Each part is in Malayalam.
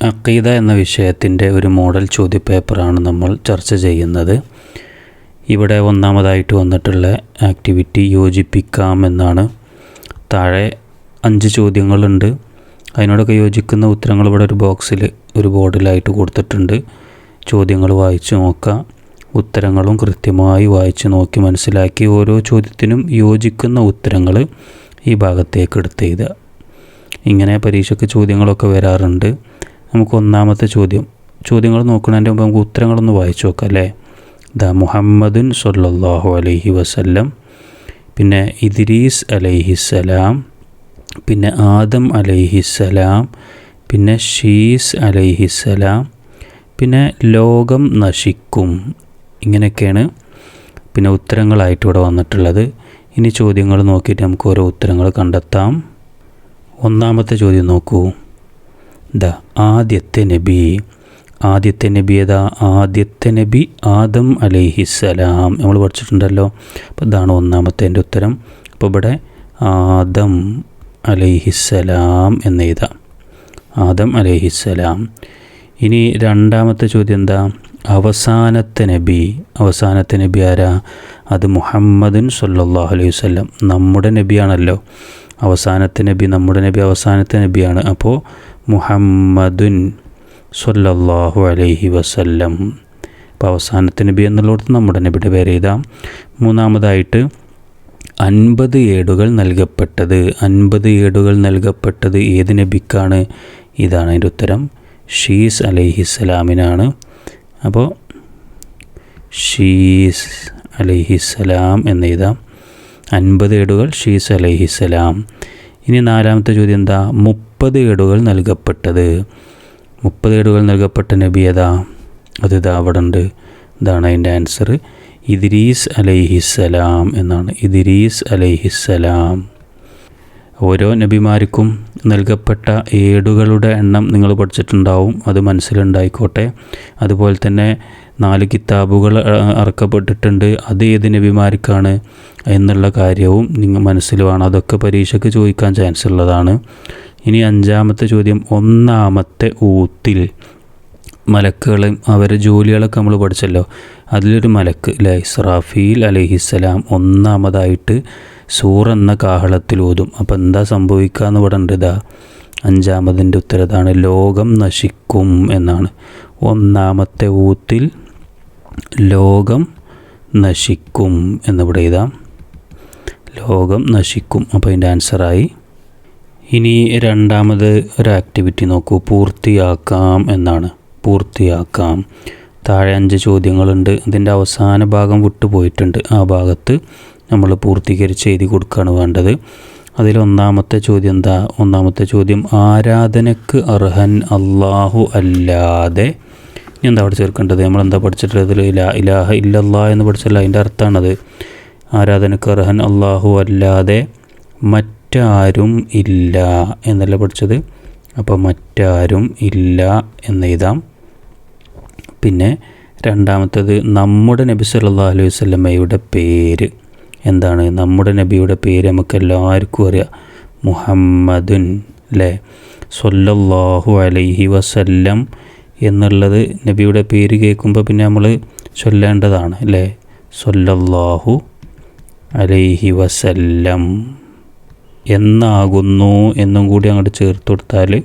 അക്കീദ എന്ന വിഷയത്തിന്റെ ഒരു മോഡൽ ചോദ്യപേപ്പറാണ് നമ്മൾ ചർച്ച ചെയ്യുന്നത്. ഇവിടെ ഒന്നാമതായിട്ട് വന്നിട്ടുള്ള ആക്ടിവിറ്റി യോജിപ്പിക്കാം എന്നാണ്. താഴെ അഞ്ച് ചോദ്യങ്ങളുണ്ട്. അതിനോടൊക്കെ യോജിക്കുന്ന ഉത്തരങ്ങൾ ഇവിടെ ഒരു ബോക്സിൽ ഒരു ബോർഡിലായിട്ട് കൊടുത്തിട്ടുണ്ട്. ചോദ്യങ്ങൾ വായിച്ചു നോക്കാം. ഉത്തരങ്ങളും കൃത്യമായി വായിച്ച് നോക്കി മനസ്സിലാക്കി ഓരോ ചോദ്യത്തിനും യോജിക്കുന്ന ഉത്തരങ്ങൾ ഈ ഭാഗത്തേക്ക് എടുത്ത് ഇങ്ങനെ പരീക്ഷയ്ക്ക് ചോദ്യങ്ങളൊക്കെ വരാറുണ്ട്. നമുക്ക് ഒന്നാമത്തെ ചോദ്യം. ചോദ്യങ്ങൾ നോക്കുന്നതിന്റെ മുമ്പ് നമുക്ക് ഉത്തരങ്ങളൊന്ന് വായിച്ചു നോക്കാം അല്ലേ? ദ മുഹമ്മദുൻ സൊല്ലാഹു അലൈഹി വസല്ലം പിന്നെ ഇദ്രീസ് അലൈഹിസ്സലാം പിന്നെ ആദം അലൈഹിസ്സലാം പിന്നെ ഷീസ് അലൈഹിസ്സലാം പിന്നെ ലോകം നശിക്കും. ഇങ്ങനെയൊക്കെയാണ് പിന്നെ ഉത്തരങ്ങളായിട്ട് ഇവിടെ വന്നിട്ടുള്ളത്. ഇനി ചോദ്യങ്ങൾ നോക്കിയിട്ട് നമുക്ക് ഓരോ ഉത്തരങ്ങൾ കണ്ടെത്താം. ഒന്നാമത്തെ ചോദ്യം നോക്കൂ. ദ ആദ്യത്തെ നബി. ആദ്യത്തെ നബി ഏതാ? ആദ്യത്തെ നബി ആദം അലൈഹിസ്സലാം നമ്മൾ പഠിച്ചിട്ടുണ്ടല്ലോ. അപ്പോൾ ഇതാണ് ഒന്നാമത്തെ എന്റെ ഉത്തരം. അപ്പോൾ ഇവിടെ ആദം അലൈഹിസ്സലാം എന്ന് എഴുതാം ആദം അലൈഹിസ്സലാം ഇനി രണ്ടാമത്തെ ചോദ്യം എന്താ? അവസാനത്തെ നബി. അവസാനത്തെ നബി ആരാ? അത് മുഹമ്മദുൻ സല്ലാഹു അലൈഹി വസല്ലം. നമ്മുടെ നബിയാണല്ലോ. അവസാനത്തെ നബി നമ്മുടെ നബി അവസാനത്തെ നബിയാണ്. അപ്പോൾ മുഹമ്മദുൻ സൊല്ലാഹു അലൈഹി വസല്ലം. അപ്പോൾ അവസാനത്തെ നബി എന്നുള്ളവർക്ക് നമ്മുടെ നബിയുടെ പേര് എഴുതാം. മൂന്നാമതായിട്ട് അൻപത് ഏടുകൾ നൽകപ്പെട്ടത്. അൻപത് ഏടുകൾ നൽകപ്പെട്ടത് ഏത് നബിക്കാണ്? ഇതാണ് അതിന്റെ ഉത്തരം. ഷീസ് അലൈഹിസ്സലാമിനാണ് അപ്പോൾ ഷീസ് അലൈഹിസ്സലാം എന്ന് എഴുതാം. അൻപത് ഏടുകൾ ഷീസ് അലൈഹിസ്സലാം ഇനി നാലാമത്തെ ചോദ്യം എന്താ? മുപ്പത് ഏടുകൾ നൽകപ്പെട്ടത്. മുപ്പത് ഏടുകൾ നൽകപ്പെട്ട നബി ഏതാ? അത് ഇതാ അവിടെ ഉണ്ട്. ഇതാണ് അതിന്റെ ആൻസർ ഇദ്രീസ് അലൈഹിസ്സലാം എന്നാണ്. ഇദ്രീസ് അലൈഹിസ്സലാം. ഓരോ നബിമാർക്കും നൽകപ്പെട്ട ഏടുകളുടെ എണ്ണം നിങ്ങൾ പഠിച്ചിട്ടുണ്ടാവും. അത് മനസ്സിലുണ്ടായിക്കോട്ടെ. അതുപോലെ തന്നെ നാല് കിതാബുകൾ അറക്കപ്പെട്ടിട്ടുണ്ട്. അത് ഏത് നബിമാർക്കാണ് എന്നുള്ള കാര്യവും നിങ്ങൾ മനസ്സിൽ വേണം. അതൊക്കെ പരീക്ഷയ്ക്ക് ചോദിക്കാൻ ചാൻസ് ഉള്ളതാണ്. ഇനി അഞ്ചാമത്തെ ചോദ്യം ഒന്നാമത്തെ ഊത്തിൽ മലക്കുകളും അവരെ ജോലികളൊക്കെ നമ്മൾ പഠിച്ചല്ലോ. അതിലൊരു മലക്ക് അല്ലേ ഇസ്രാഫീൽ അലഹിസ്സലാം ഒന്നാമതായിട്ട് സൂർ എന്ന കാഹളത്തിൽ ഊതും അപ്പോൾ എന്താ സംഭവിക്കുക എന്ന് ഇതാ അഞ്ചാമതിന്റെ ഉത്തരതാണ് ലോകം നശിക്കും എന്നാണ്. ഒന്നാമത്തെ ഊത്തിൽ ലോകം നശിക്കും എന്നിവിടെ എഴുതാം. ലോകം നശിക്കും. അപ്പോൾ അതിന്റെ ആൻസറായി ഇനി രണ്ടാമത് ഒരു ആക്ടിവിറ്റി നോക്കൂ. പൂർത്തിയാക്കാം എന്നാണ്. പൂർത്തിയാക്കാം. താഴെ അഞ്ച് ചോദ്യങ്ങളുണ്ട്. ഇതിന്റെ അവസാന ഭാഗം വിട്ടുപോയിട്ടുണ്ട് ആ ഭാഗത്ത് നമ്മൾ പൂർത്തീകരിച്ച് എഴുതി കൊടുക്കുകയാണ് വേണ്ടത്. അതിൽ ഒന്നാമത്തെ ചോദ്യം എന്താ? ഒന്നാമത്തെ ചോദ്യം ആരാധനക്ക് അർഹൻ അള്ളാഹു അല്ലാതെ? ഇനി എന്താ അവിടെ ചേർക്കേണ്ടത്? നമ്മളെന്താ പഠിച്ചിട്ടുള്ളത്? ഇലാ ഇലാഹ ഇല്ലല്ലാ എന്ന് പഠിച്ചല്ല അതിന്റെ അർത്ഥമാണത് ആരാധനക്ക് അർഹൻ അള്ളാഹു അല്ലാതെ മറ്റാരും ഇല്ല എന്നല്ല പഠിച്ചത്? അപ്പോൾ മറ്റാരും ഇല്ല എന്ന് എഴുതാം. പിന്നെ രണ്ടാമത്തത് നമ്മുടെ നബി സല്ലാ അലൈഹി വസല്ലമയുടെ പേര് എന്താണ്? നമ്മുടെ നബിയുടെ പേര് നമുക്ക് എല്ലാവർക്കും അറിയാം. മുഹമ്മദുൻ അല്ലേ സൊല്ലാഹു അലൈഹി വസല്ലം എന്നുള്ളത് നബിയുടെ പേര് കേൾക്കുമ്പോൾ പിന്നെ നമ്മൾ ചൊല്ലേണ്ടതാണ് അല്ലേ സൊല്ലാഹു അലൈഹി വസല്ലം. എന്നാകുന്നു എന്നും കൂടി അങ്ങോട്ട് ചേർത്ത് കൊടുത്താൽ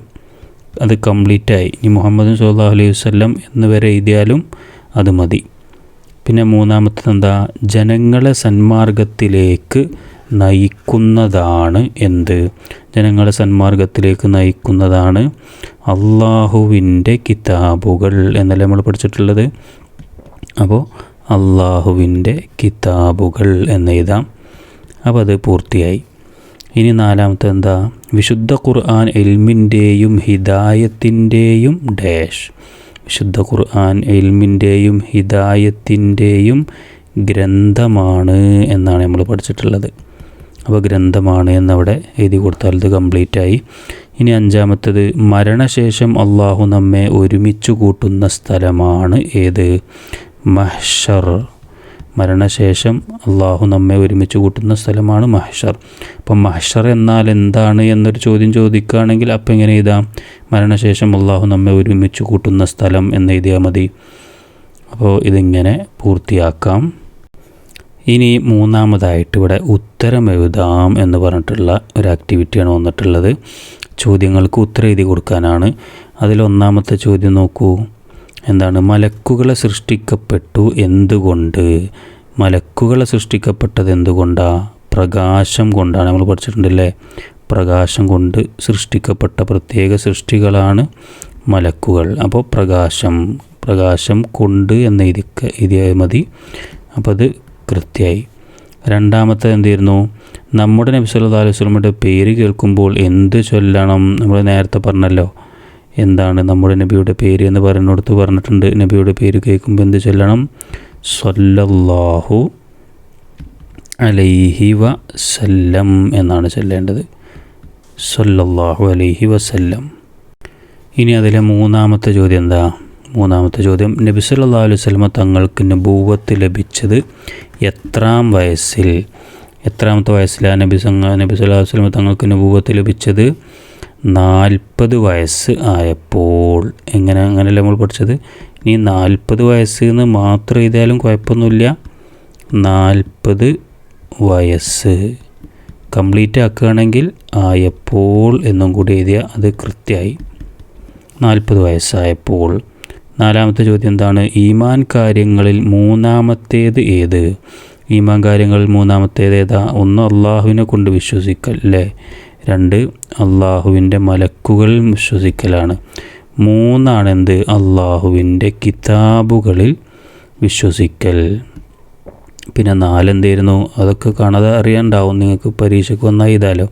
അത് കംപ്ലീറ്റായി ഇനി മുഹമ്മദ് സല്ലാ അലൈഹി വസ്ലം എന്ന് വരെ എഴുതിയാലും അത് മതി. പിന്നെ മൂന്നാമത്തത് എന്താ? ജനങ്ങളെ സന്മാർഗത്തിലേക്ക് നയിക്കുന്നതാണ് എന്ത്? ജനങ്ങളെ സന്മാർഗത്തിലേക്ക് നയിക്കുന്നതാണ് അള്ളാഹുവിന്റെ കിതാബുകൾ എന്നല്ലേ നമ്മൾ പഠിച്ചിട്ടുള്ളത്? അപ്പോൾ അള്ളാഹുവിന്റെ കിതാബുകൾ എന്ന് എഴുതാം. അപ്പോൾ അത് പൂർത്തിയായി. ഇനി നാലാമത്തെ എന്താ? വിശുദ്ധ ഖുർആൻ എൽമിന്റെയും ഹിദായത്തിന്റെയും ഡാഷ്. വിശുദ്ധ ഖുർആൻ എൽമിന്റെയും ഹിദായത്തിന്റെയും ഗ്രന്ഥമാണ് എന്നാണ് നമ്മൾ പഠിച്ചിട്ടുള്ളത്. അപ്പോൾ ഗ്രന്ഥമാണ് എന്നവിടെ എഴുതി കൊടുത്താൽ ഇത് കംപ്ലീറ്റ് ആയി ഇനി അഞ്ചാമത്തത് മരണശേഷം അള്ളാഹു നമ്മെ ഒരുമിച്ച് കൂട്ടുന്ന സ്ഥലമാണ് ഏത്? മഹ്ഷർ. മരണശേഷം അള്ളാഹു നമ്മെ ഒരുമിച്ച് കൂട്ടുന്ന സ്ഥലമാണ് മഹഷർ. അപ്പം മഹഷർ എന്നാൽ എന്താണ് എന്നൊരു ചോദ്യം ചോദിക്കുകയാണെങ്കിൽ അപ്പം എങ്ങനെ എഴുതാം? മരണശേഷം അള്ളാഹു നമ്മെ ഒരുമിച്ച് കൂട്ടുന്ന സ്ഥലം എന്ന് എഴുതിയാൽ മതി. അപ്പോൾ ഇതിങ്ങനെ പൂർത്തിയാക്കാം. ഇനി മൂന്നാമതായിട്ട് ഇവിടെ ഉത്തരം എഴുതാം എന്ന് പറഞ്ഞിട്ടുള്ള ഒരു ആക്ടിവിറ്റിയാണ് വന്നിട്ടുള്ളത്. ചോദ്യങ്ങൾക്ക് ഉത്തരം എഴുതി കൊടുക്കാനാണ്. അതിലൊന്നാമത്തെ ചോദ്യം നോക്കൂ. എന്താണ്? മലക്കുകളെ സൃഷ്ടിക്കപ്പെട്ടു എന്തുകൊണ്ട്? മലക്കുകളെ സൃഷ്ടിക്കപ്പെട്ടത് എന്തുകൊണ്ടാണ് പ്രകാശം കൊണ്ടാണ്. നമ്മൾ പഠിച്ചിട്ടുണ്ടല്ലേ? പ്രകാശം കൊണ്ട് സൃഷ്ടിക്കപ്പെട്ട പ്രത്യേക സൃഷ്ടികളാണ് മലക്കുകൾ. അപ്പോൾ പ്രകാശം പ്രകാശം കൊണ്ട് എന്ന് എഴുതിക്ക എഴുതിയാൽ മതി. അപ്പോൾ അത് കൃത്യമായി. രണ്ടാമത്തെ എന്തായിരുന്നു നമ്മുടെ നബി സല്ലല്ലാഹു അലൈഹി പേര് കേൾക്കുമ്പോൾ എന്ത് ചൊല്ലണം? നമ്മൾ നേരത്തെ പറഞ്ഞല്ലോ. എന്താണ് നമ്മുടെ നബിയുടെ പേര് എന്ന് പറയുന്നിടത്ത് പറഞ്ഞിട്ടുണ്ട്. നബിയുടെ പേര് കേൾക്കുമ്പോൾ എന്ത് ചൊല്ലണം? സല്ലല്ലാഹു അലൈഹി വസല്ലം എന്നാണ് ചൊല്ലേണ്ടത്. സല്ലല്ലാഹു അലൈഹി വസല്ലം. ഇനി അതിലെ മൂന്നാമത്തെ ചോദ്യം എന്താ? മൂന്നാമത്തെ ചോദ്യം നബി സല്ലല്ലാഹു അലൈഹി വസല്ലമ തങ്ങൾക്ക് നബൂവത്ത് ലഭിച്ചത് എത്രാം വയസ്സിൽ? എത്രാമത്തെ വയസ്സിലാണ് നബി സംഘ നബി സല്ലല്ലാഹു അലൈഹി വസല്ലമ തങ്ങൾക്ക് നബൂവത്ത് ലഭിച്ചത്? നാൽപ്പത് വയസ്സ് ആയപ്പോൾ. എങ്ങനെ അങ്ങനെയല്ല നമ്മൾ പഠിച്ചത്? ഇനി നാൽപ്പത് വയസ്സ് എന്ന് മാത്രം എഴുതിയാലും കുഴപ്പമൊന്നുമില്ല. നാൽപ്പത് വയസ്സ് കംപ്ലീറ്റ് ആക്കുകയാണെങ്കിൽ ആയപ്പോൾ എന്നും കൂടി എഴുതിയാൽ അത് കൃത്യമായി നാൽപ്പത് വയസ്സായപ്പോൾ. നാലാമത്തെ ചോദ്യം എന്താണ്? ഈമാൻ കാര്യങ്ങളിൽ മൂന്നാമത്തേത് ഏത്? ഈമാൻ കാര്യങ്ങളിൽ മൂന്നാമത്തേത് ഏതാ? ഒന്ന് അള്ളാഹുവിനെ കൊണ്ട് വിശ്വസിക്കൽ അല്ലേ? രണ്ട് അള്ളാഹുവിന്റെ മലക്കുകളിൽ വിശ്വസിക്കലാണ്. മൂന്നാണ് എന്ത് അള്ളാഹുവിന്റെ കിതാബുകളിൽ വിശ്വസിക്കൽ. പിന്നെ നാലെന്തായിരുന്നു? അതൊക്കെ കാണാതെ അറിയാണ്ടാവും. നിങ്ങൾക്ക് പരീക്ഷയ്ക്ക് വന്നാൽ ഇതാലോ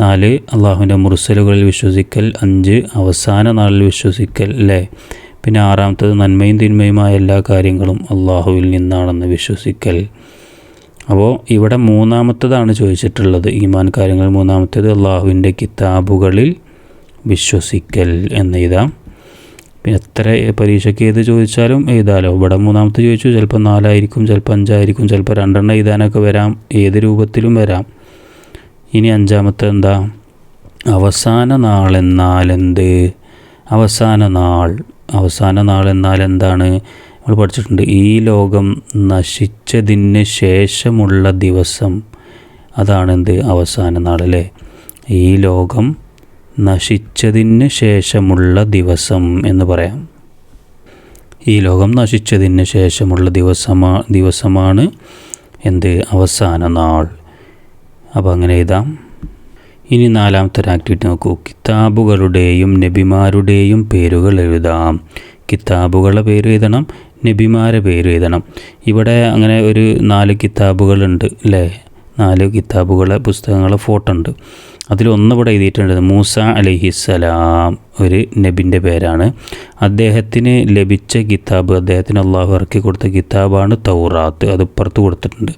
നാല് അള്ളാഹുവിന്റെ മുർസലുകളിൽ വിശ്വസിക്കൽ. അഞ്ച് അവസാന നാളിൽ വിശ്വസിക്കൽ അല്ലേ? പിന്നെ ആറാമത്തത് നന്മയും തിന്മയുമായ എല്ലാ കാര്യങ്ങളും അള്ളാഹുവിൽ നിന്നാണെന്ന് വിശ്വസിക്കൽ. അപ്പോൾ ഇവിടെ മൂന്നാമത്തതാണ് ചോദിച്ചിട്ടുള്ളത് ഈമാൻ കാര്യങ്ങൾ. മൂന്നാമത്തേത് അള്ളാഹുവിന്റെ കിതാബുകളിൽ വിശ്വസിക്കൽ എന്ന് എഴുതാം പിന്നെ എത്ര പരീക്ഷയ്ക്ക് ഏത് ചോദിച്ചാലും എഴുതാലോ. ഇവിടെ മൂന്നാമത്തെ ചോദിച്ചു ചിലപ്പോൾ നാലായിരിക്കും ചിലപ്പോൾ അഞ്ചായിരിക്കും ചിലപ്പോൾ രണ്ടെണ്ണം എഴുതാനൊക്കെ വരാം. ഏത് രൂപത്തിലും വരാം. ഇനി അഞ്ചാമത്തെ എന്താ? അവസാന നാളെന്നാൽ എന്ത്? അവസാന നാൾ. അവസാന നാൾ എന്നാൽ എന്താണ്? നമ്മൾ പഠിച്ചിട്ടുണ്ട്. ഈ ലോകം നശിച്ചതിന് ശേഷമുള്ള ദിവസം അതാണ് എന്ത്? അവസാന നാൾ അല്ലേ? ഈ ലോകം നശിച്ചതിന് ശേഷമുള്ള ദിവസം എന്ന് പറയാം. ഈ ലോകം നശിച്ചതിന് ശേഷമുള്ള ദിവസമാ ദിവസമാണ് എന്ത്? അവസാന നാൾ. അപ്പോൾ അങ്ങനെ എഴുതാം. ഇനി നാലാമത്തെ ആക്ടിവിറ്റി നോക്കൂ. കിതാബുകളുടെയും നബിമാരുടെയും പേരുകൾ എഴുതാം. കിതാബുകളുടെ പേര് എഴുതണം. നബിമാരെ പേര് എഴുതണം. ഇവിടെ അങ്ങനെ ഒരു നാല് കിതാബുകളുണ്ട് അല്ലേ? നാല് കിതാബുകളെ പുസ്തകങ്ങളെ ഫോട്ടോ ഉണ്ട്. അതിലൊന്ന് ഇവിടെ എഴുതിയിട്ടുണ്ട് മൂസ അലഹിസ്സലാം ഒരു നബിന്റെ പേരാണ്. അദ്ദേഹത്തിന് ലഭിച്ച കിതാബ് അദ്ദേഹത്തിന് അള്ളാഹു ഇറക്കി കൊടുത്ത കിതാബാണ് തൗറാത്ത് അത് പുറത്ത് കൊടുത്തിട്ടുണ്ട്.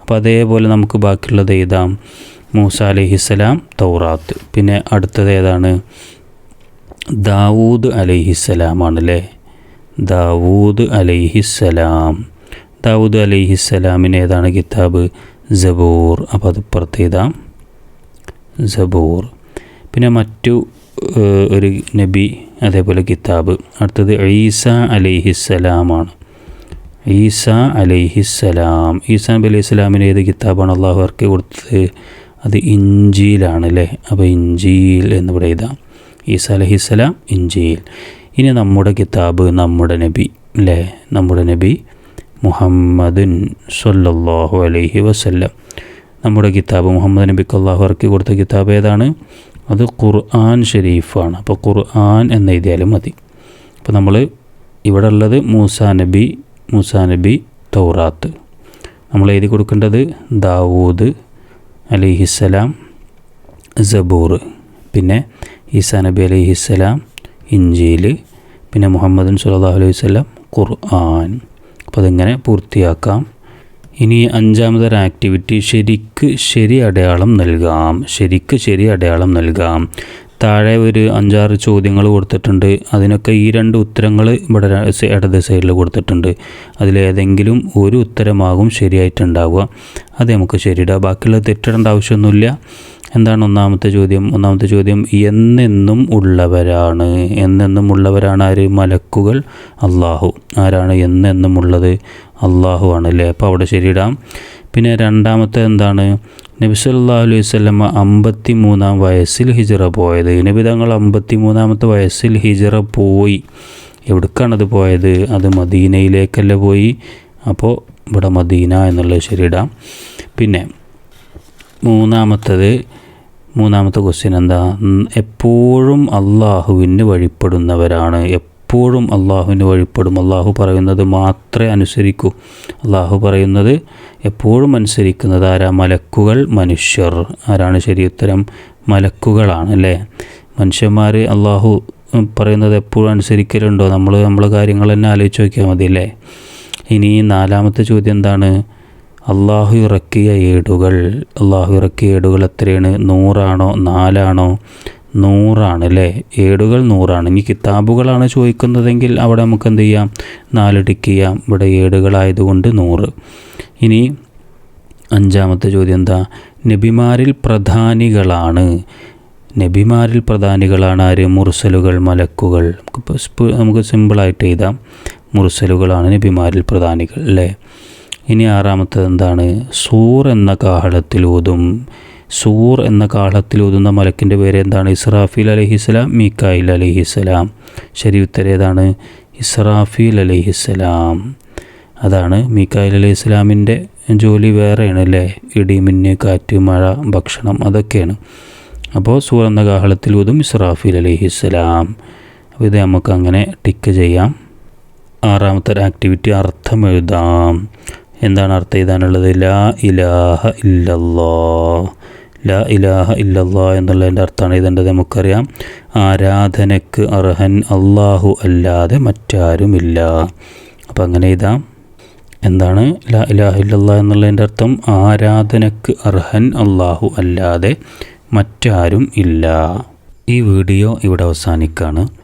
അപ്പോൾ അതേപോലെ നമുക്ക് ബാക്കിയുള്ളത് എഴുതാം മൂസ അലഹിസ്സലാം തൗറാത്ത്. പിന്നെ അടുത്തത് ഏതാണ്? ദാവൂദ് അലൈഹിസ്സലാമാണല്ലേ ദാവൂദ് അലൈഹിസ്സലാം. ദാവൂദ് അലൈഹിസ്സലാമിന് ഏതാണ് കിതാബ്? സബൂർ. അപ്പോൾ അത് പുറത്ത് സബൂർ. പിന്നെ മറ്റു ഒരു നബി അതേപോലെ കിതാബ്. അടുത്തത് ഈസ അലൈഹിസ്സലാമാണ്. ഈസ അലൈഹിസ്സലാം. ഈസ നബി അലൈഹി സ്വലാമിന് ഏത് കിതാബാണ് അള്ളാഹു ഇറക്കി കൊടുത്തത്? അത് ഇഞ്ചിയിലാണ് അല്ലേ? അപ്പോൾ ഇഞ്ചിയിൽ എന്നിവിടെ എഴുതാം. ഈസ അലഹിസ്സലാം ഇഞ്ചിയിൽ ഇനി നമ്മുടെ കിതാബ് നമ്മുടെ നബി അല്ലേ നമ്മുടെ നബി മുഹമ്മദുൻ സല്ലല്ലാഹു അലൈഹി വസല്ലം. നമ്മുടെ കിതാബ് മുഹമ്മദ് നബിക്ക് അള്ളാഹു ഇറക്കി കൊടുത്ത കിതാബ് ഏതാണ്? അത് ഖുർആൻ ഷെരീഫാണ്. അപ്പോൾ ഖുർആൻ എന്ന് എഴുതിയാലും മതി. അപ്പോൾ നമ്മൾ ഇവിടെ ഉള്ളത് മൂസാ നബി മൂസാ നബി തൗറാത്ത്. നമ്മൾ എഴുതി കൊടുക്കേണ്ടത് ദാവൂദ് അലിഹിസ്സലാം സബൂർ. പിന്നെ ഈസാ നബി അലൈഹിസ്സലാം ഇഞ്ചീൽ പിന്നെ മുഹമ്മദ് സുല്ലാ അലൈഹി വസല്ലം ഖുർആൻ. അപ്പോൾ അതിങ്ങനെ പൂർത്തിയാക്കാം. ഇനി അഞ്ചാമതൊരു ആക്ടിവിറ്റി ശരിക്ക് ശരി അടയാളം നൽകാം. ശരിക്ക് ശരി അടയാളം നൽകാം. താഴെ ഒരു അഞ്ചാറ് ചോദ്യങ്ങൾ കൊടുത്തിട്ടുണ്ട്. അതിനൊക്കെ ഈ രണ്ട് ഉത്തരങ്ങൾ ഇവിടെ ഇടത് സൈഡിൽ കൊടുത്തിട്ടുണ്ട്. അതിലേതെങ്കിലും ഒരു ഉത്തരമാകും ശരിയായിട്ടുണ്ടാവുക. അത് നമുക്ക് ശരിയിടാം. ബാക്കിയുള്ള തെറ്റിടേണ്ട ആവശ്യമൊന്നുമില്ല. എന്താണ് ഒന്നാമത്തെ ചോദ്യം? ഒന്നാമത്തെ ചോദ്യം എന്നെന്നും ഉള്ളവരാണ്. എന്നെന്നും ഉള്ളവരാണ് ആര്? മലക്കുകൾ. അള്ളാഹു. ആരാണ് എന്നെന്നും ഉള്ളത്? അള്ളാഹു ആണ് അല്ലേ? അപ്പോൾ അവിടെ ശരിയിടാം. പിന്നെ രണ്ടാമത്തെ എന്താണ്? നബി സല്ലല്ലാഹു അലൈഹി വസല്ലമ അമ്പത്തി മൂന്നാം വയസ്സിൽ ഹിജറ പോയത്. നബി തങ്ങൾ അമ്പത്തി മൂന്നാമത്തെ വയസ്സിൽ ഹിജറ പോയി. എവിടേക്കാണത് പോയത്? അത് മദീനയിലേക്കല്ല പോയി. അപ്പോൾ ഇവിടെ മദീന എന്നുള്ളത് ശരിയിടാം. പിന്നെ മൂന്നാമത്തത് മൂന്നാമത്തെ ക്വസ്റ്റ്യൻ എന്താ? എപ്പോഴും അള്ളാഹുവിന് വഴിപ്പെടുന്നവരാണ്. എപ്പോഴും അള്ളാഹുവിന് വഴിപ്പെടും. അള്ളാഹു പറയുന്നത് മാത്രമേ അനുസരിക്കൂ. അള്ളാഹു പറയുന്നത് എപ്പോഴും അനുസരിക്കുന്നത് ആരാ? മലക്കുകൾ മനുഷ്യർ. ആരാണ് ശരി ഉത്തരം? മലക്കുകളാണ് അല്ലേ? മനുഷ്യന്മാർ അള്ളാഹു പറയുന്നത് എപ്പോഴും അനുസരിക്കലുണ്ടോ? നമ്മൾ നമ്മളെ കാര്യങ്ങൾ തന്നെ ആലോചിച്ച് നോക്കിയാൽ മതി അല്ലേ ഇനി നാലാമത്തെ ചോദ്യം എന്താണ്? അള്ളാഹു ഇറക്കിയ ഏടുകൾ അള്ളാഹു ഇറക്കിയ ഏടുകൾ എത്രയാണ്? നൂറാണോ? നാലാണോ? നൂറാണ് അല്ലേ? ഏടുകൾ നൂറാണ്. ഇനി കിതാബുകളാണ് ചോദിക്കുന്നതെങ്കിൽ അവിടെ നമുക്ക് എന്ത് ചെയ്യാം? നാല് ടിക്ക് ചെയ്യാം. ഇവിടെ ഏടുകളായതുകൊണ്ട് നൂറ്. ഇനി അഞ്ചാമത്തെ ചോദ്യം എന്താ? നബിമാരിൽ പ്രധാനികളാണ്. നബിമാരിൽ പ്രധാനികളാണ് ആര്? മുർസലുകൾ മലക്കുകൾ. നമുക്ക് നമുക്ക് സിമ്പിളായിട്ട് എഴുതാം. മുർസലുകളാണ് നബിമാരിൽ പ്രധാനികൾ അല്ലേ? ഇനി ആറാമത്തത് എന്താണ്? സൂർ എന്ന കാഹളത്തിൽ ഓതും സൂർ എന്ന കാഹളത്തിൽ ഓതുന്ന മലക്കിന്റെ പേര് എന്താണ്? ഇസ്രാഫീൽ അലഹിസ്സലാം മീക്കായിൽ അലഹിസ്സലാം. ശരി ഉത്തരം ഏതാണ്? ഇസ്രാഫീൽ അലഹിസ്സലാം. അതാണ് മീക്കായിൽ അലൈഹി ഇസ്ലാമിന്റെ ജോലി വേറെയാണ് അല്ലേ? ഇടി മിന്ന് കാറ്റ് മഴ ഭക്ഷണം അതൊക്കെയാണ്. അപ്പോൾ സൂർ എന്ന കാഹളത്തിൽ ഓതും ഇസ്രാഫീൽ അലഹിസ്സലാം. അപ്പോൾ ഇത് നമുക്ക് അങ്ങനെ ടിക്ക് ചെയ്യാം. ആറാമത്തെ ആക്ടിവിറ്റി അർത്ഥം എഴുതാം. എന്താണ് അർത്ഥം എഴുതാനുള്ളത്? ലാ ഇലാഹ ഇല്ലല്ലാ ലാ ഇലാഹ ഇല്ലല്ലാ എന്നുള്ളതിന്റെ അർത്ഥമാണ് എഴുതേണ്ടത് നമുക്കറിയാം. ആരാധനയ്ക്ക് അർഹൻ അള്ളാഹു അല്ലാതെ മറ്റാരുമില്ല. അപ്പം അങ്ങനെ എഴുതാം. എന്താണ്? ലാ ഇലാഹ ഇല്ലല്ലാ എന്നുള്ളതിന്റെ അർത്ഥം ആരാധനയ്ക്ക് അർഹൻ അള്ളാഹു അല്ലാതെ മറ്റാരും ഇല്ല. ഈ വീഡിയോ ഇവിടെ അവസാനിക്കുകയാണ്.